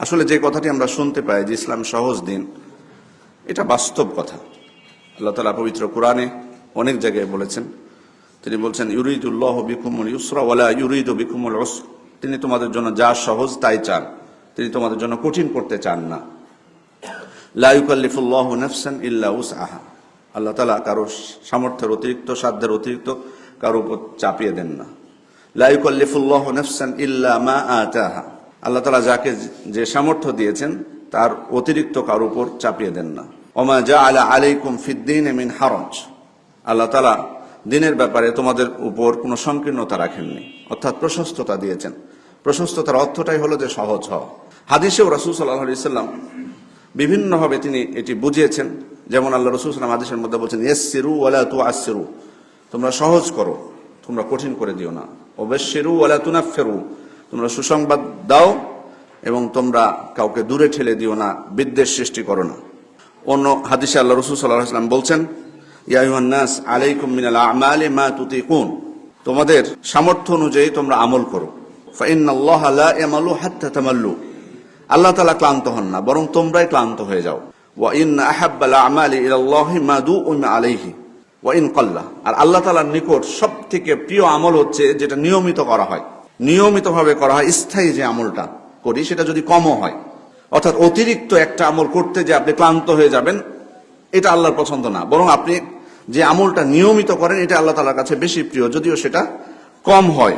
আসলে যে কথাটি আমরা শুনতে পাই যে ইসলাম সহজ দিন, এটা বাস্তব কথা। আল্লাহ তালা পবিত্র কোরআনে অনেক জায়গায় বলেছেন, তিনি বলছেন, ইউরিদুল্লাহ বিকুমুল ইউসরা ওয়ালা ইউরিদ বিকুমুল উসর। তিনি তোমাদের জন্য যা সহজ তাই চান, তিনি তোমাদের জন্য কঠিন করতে চান না। লা ইউকাল্লিফুল্লাহ নাফসান ইল্লা উসআহা। আল্লাহ তালা কারও সামর্থ্যের অতিরিক্ত, সাধ্যের অতিরিক্ত কারও উপর চাপিয়ে দেন না। লা ইউকাল্লিফুল্লাহ নাফসান ইল্লা মা আতাহা। আল্লাহ তালা যাকে যে সামর্থ্য দিয়েছেন, তার অতিরিক্ত কারও উপর চাপিয়ে দেন না। ওমা জা আলা আলাইকুম ফিদ্দিন এমিন হারজ। আল্লাহ তালা দিনের ব্যাপারে তোমাদের উপর কোনো সংকীর্ণতা রাখেননি, অর্থাৎ প্রশস্ততা দিয়েছেন। প্রশস্ততার অর্থটাই হলো যে সহজ হওয়া। হাদিসেও রাসূল সাল্লাল্লাহু আলাইহি সাল্লাম বিভিন্নভাবে তিনি এটি বুঝিয়েছেন, যেমন আল্লাহ রসুল সাল্লাম আদেশের মধ্যে বলছেন এস ইয়াসসিরু ওয়ালা তুআসসিরু। তোমরা সহজ করো, তোমরা কঠিন করে দিও না। ওবাশশিরু ওয়ালা তুনাফফিরু। তোমরা সুসংবাদ দাও এবং তোমরা কাউকে দূরে ঠেলে দিও না, বিদ্বেষ সৃষ্টি করো না। অন্য হাদিসে আল্লাহ রসুল সাল্লাহ সাল্লাম বলছেন, ইয়া আইয়ুহান নাস আলাইকুম মিনাল আমালি মা তুতিকুন। তোমাদের সামর্থ্য অনুযায়ী তোমরা আমল করো। ফাইন্নাল্লাহ লা ইয়ামালু হাত্তা তামাল্লু। আল্লাহ তালা ক্লান্ত হন না, বরং তোমরাই ক্লান্ত হয়ে যাও। ওয়া ইন আহাব্বাল আমালি ইলাল্লাহি মা দুউম আলাইহি। ওয়া ইন কাল্লা। আর আল্লাহ তাআলার নিকট সব থেকে প্রিয় আমল হচ্ছে যেটা নিয়মিত করা হয়। নিয়মিতভাবে করা হয়, স্থায়ী যে আমলটা করি, সেটা যদি কমও হয়, অর্থাৎ অতিরিক্ত একটা আমল করতে যে আপনি ক্লান্ত হয়ে যাবেন, এটা আল্লাহর পছন্দ না। বরং আপনি যে আমলটা নিয়মিত করেন, এটা আল্লাহ তালার কাছে বেশি প্রিয়, যদিও সেটা কম হয়।